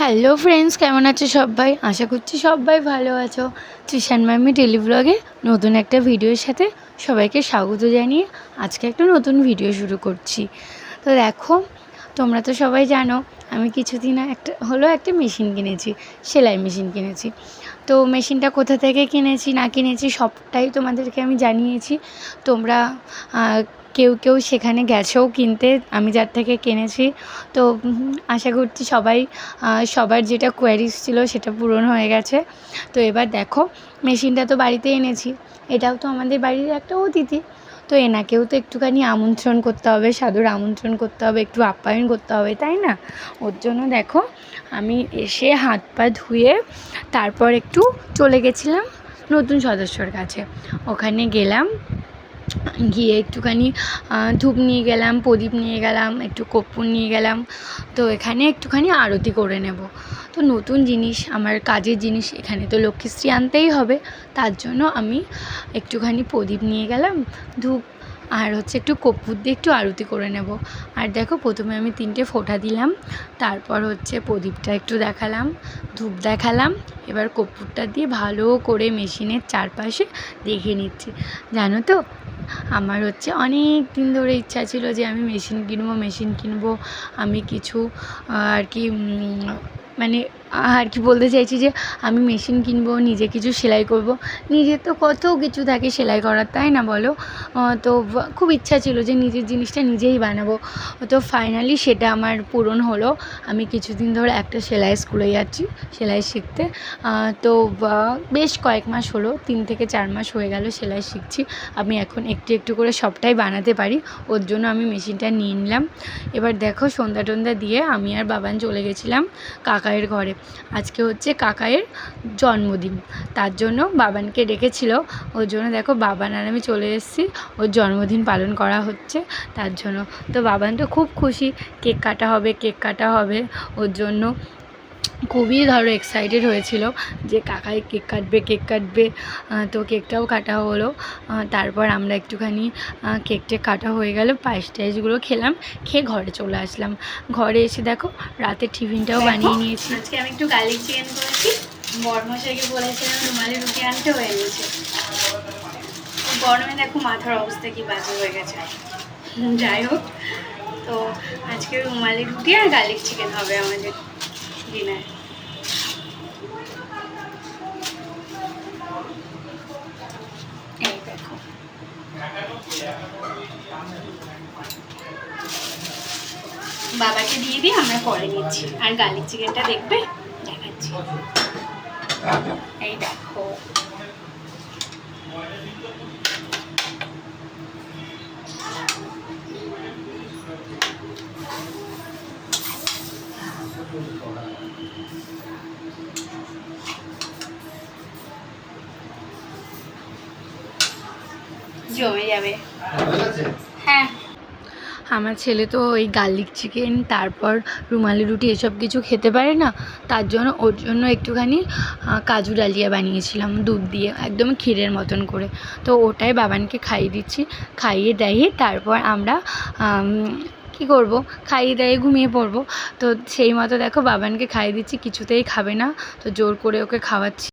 Hello friends কেমন আছো সবাই? আশা করছি সবাই ভালো আছো। তৃষান মামি ডেলি ব্লগে নতুন একটা ভিডিওর সাথে সবাইকে স্বাগত জানিয়ে আজকে একটা নতুন ভিডিও শুরু করছি। তো দেখো তোমরা তো সবাই জানো, আমি কিছুদিন একটা, হলো একটা মেশিন কিনেছি, সেলাই মেশিন কিনেছি। তো মেশিনটা কোথা থেকে কিনেছি, না কিনেছি, সবটাই তোমাদেরকে আমি জানিয়েছি। তোমরা কেউ কেউ সেখানে গেছেও কিনতে, আমি যার থেকে কিনেছি। তো আশা করছি সবাই সবার যেটা কোয়ারিজ ছিল সেটা পূরণ হয়ে গেছে। তো এবার দেখো, মেশিনটা তো বাড়িতে এনেছি। এটাও তো আমাদের বাড়ির একটা অতিথি। তো এনাকেও তো একটুখানি আমন্ত্রণ করতে হবে, সাধুর আমন্ত্রণ করতে হবে, একটু আপ্যায়ন করতে হবে, তাই না? ওর জন্য দেখো, আমি এসে হাত পা ধুয়ে তারপর একটু চলে গেছিলাম নতুন সদস্যর কাছে। ওখানে গেলাম গিয়ে একটুখানি ধূপ নিয়ে গেলাম, প্রদীপ নিয়ে গেলাম, একটু কর্পূর নিয়ে গেলাম। তো এখানে একটুখানি আরতি করে নেব। তো নতুন জিনিস, আমার কাজের জিনিস, এখানে তো লক্ষ্মীশ্রী আনতেই হবে। তার জন্য আমি একটুখানি প্রদীপ নিয়ে গেলাম, ধূপ, আর হচ্ছে একটু কর্পূর দিয়ে একটু আরতি করে নেব। আর দেখো, প্রথমে আমি তিনটে ফোঁটা দিলাম, তারপর হচ্ছে প্রদীপটা একটু দেখালাম, ধূপ দেখালাম, এবার কর্পূরটা দিয়ে ভালো করে মেশিনের চারপাশে দেখে নিচ্ছি। জানো তো? আমার হচ্ছে অনেক দিন ধরে ইচ্ছা ছিল যে আমি মেশিন কিনবো মেশিন কিনবো। আমি কিছু আর কি মানে আর কি বলতে চাইছি যে আমি মেশিন কিনবো, নিজে কিছু সেলাই করব। নিজের তো কত কিছু থাকে সেলাই করার, তাই না বলো? তো খুব ইচ্ছা ছিল যে নিজের জিনিসটা নিজেই বানাবো। তো ফাইনালি সেটা আমার পূরণ হলো। আমি কিছুদিন ধরে একটা সেলাই স্কুলে যাচ্ছি, সেলাই শিখতে। তো বেশ কয়েক মাস হলো, তিন থেকে চার মাস হয়ে গেল সেলাই শিখছি। আমি এখন একটু একটু করে সবটাই বানাতে পারি, ওর জন্য আমি মেশিনটা নিয়ে নিলাম। এবার দেখো সন্ধ্যা টন্ধা দিয়ে আমি আর বাবান চলে গেছিলাম কাকায়ের ঘরে। আজকে হচ্ছে কাকায়ের জন্মদিন। তার জন্য বাবানকে ডেকেছিল। ওর জন্য দেখো বাবান আর আমি চলে এসেছি। ওর জন্মদিন পালন করা হচ্ছে। তার জন্য তো বাবান তো খুব খুশি। কেক কাটা হবে, কেক কাটা হবে। ওর জন্য খুবই ধরো এক্সাইটেড হয়েছিল যে কাকাই কেক কাটবে কেক কাটবে তো কেকটাও কাটা হলো। তারপর আমরা একটুখানি কেক টেক কাটা হয়ে গেল পায়েস টাইসগুলো খেলাম খেয়ে ঘরে চলে আসলাম। ঘরে এসে দেখো রাতের টিফিনটাও বানিয়ে নিয়েছি। আজকে আমি একটু গার্লিক চিকেন করেছি। বরমশাইকে বলেছিলাম রুমালি রুটি আনতে হয়ে নিয়েছে গরমে দেখো মাথার অবস্থা কি বাজে হয়ে গেছে। যাই হোক তো আজকে রুমালি রুটি আর গার্লিক চিকেন হবে আমাদের। এই দেখো। বাবাকে দিয়ে দিয়ে আমরা পরে নিচ্ছি। আর গার্লিক চিকেনটা দেখবে? দেখাচ্ছি। এই দেখো। হ্যাঁ। আমার ছেলে তো ওই গার্লিক চিকেন তারপর রুমালি রুটি এসব কিছু খেতে পারে না তার জন্য ওর জন্য একটুখানি কাজু ডালিয়া বানিয়েছিলাম দুধ দিয়ে একদম ক্ষীরের মতন করে। তো ওটাই বাবানকে খাইয়ে দিচ্ছি খাইয়ে দাইয়ে তারপর আমরা আম, কী করব? খাইয়ে দাইয়ে ঘুমিয়ে পড়ব। তো সেই মতো দেখো বাবানকে খাইয়ে দিচ্ছি, কিছুতেই খাবে না। তো জোর করে ওকে খাওয়াচ্ছি।